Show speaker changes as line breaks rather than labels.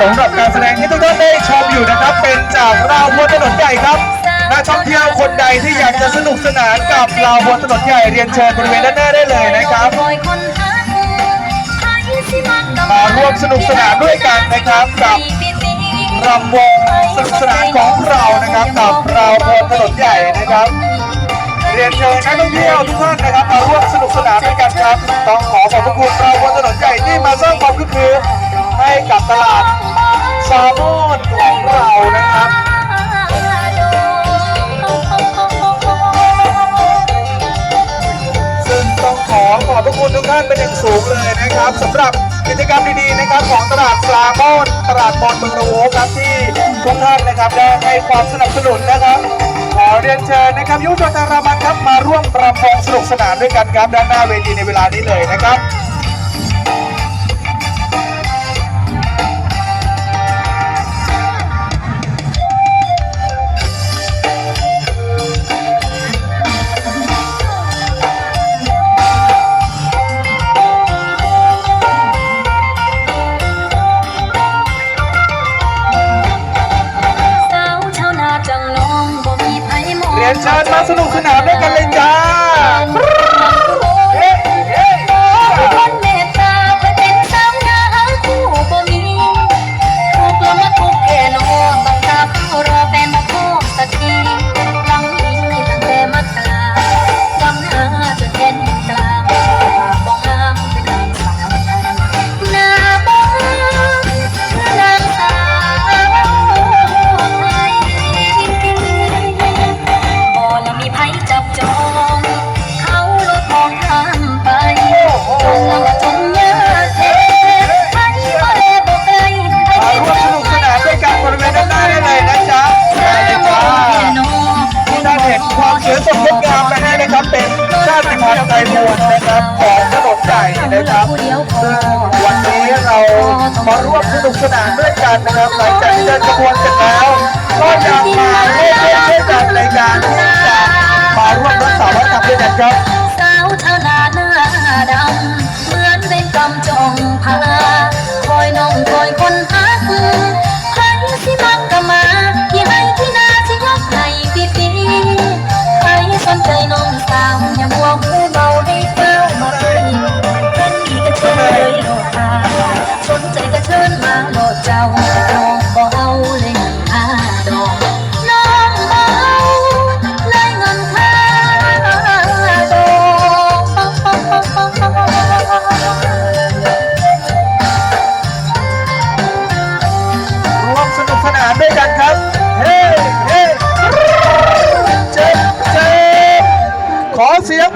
สำหรับการแสดงที่ทุกท่านได้ชมอยู่นะครับ เป็นจากราวบนถนนใหญ่ครับนักท่องเที่ยวคนใดที่อยากจะสนุกสนานกับราวบนถนนใหญ่เรียนเชิญบริเวณด้านหน้าได้เลยนะครับมาร่วมสนุกสนานด้วยกันนะครับกับรำวงสนุกสนานของเรานะครับกับราวบนถนนใหญ่นะครับเรียนเชิญนักท่องเที่ยวทุกท่านนะครับมาร่วมสนุกสนานด้วยกันครับ ต้องขอขอบพระคุณเราบนถนนใหญ่ที่มาสร้างความคึกคืน ให้กับตลาดซาโมนของเรานะครับซึ่งต้องขอขอบพระคุณทุกท่านเป็นอย่างสูงเลยนะครับสำหรับกิจกรรมดีๆนะครับของตลาดปลาโมนตลาดบอลเมืองระโวครับที่ทุกท่านนะครับได้ให้ความสนับสนุนนะครับขอเรียนเชิญนะครับยุวชนทางรามันครับมาร่วมปรำวงสนุกสนานด้วยกันครับด้านหน้าเวทีในเวลานี้เลยนะครับ ยนเชิญมาสนุกสนานด้วยกันเลย
มอร่วม
สนุกสนานด้วยกันนะครับหลังจากที่เดินขบวนเสรแล้ว ก็จะมาเล่นเล่นเล่นกันในการที่จะมาร่วมรักษาวัฒนธรรมด้วยกันครับ
สาวชาวนาหน้าดำ
เหมือนเป็นกำจง lo chao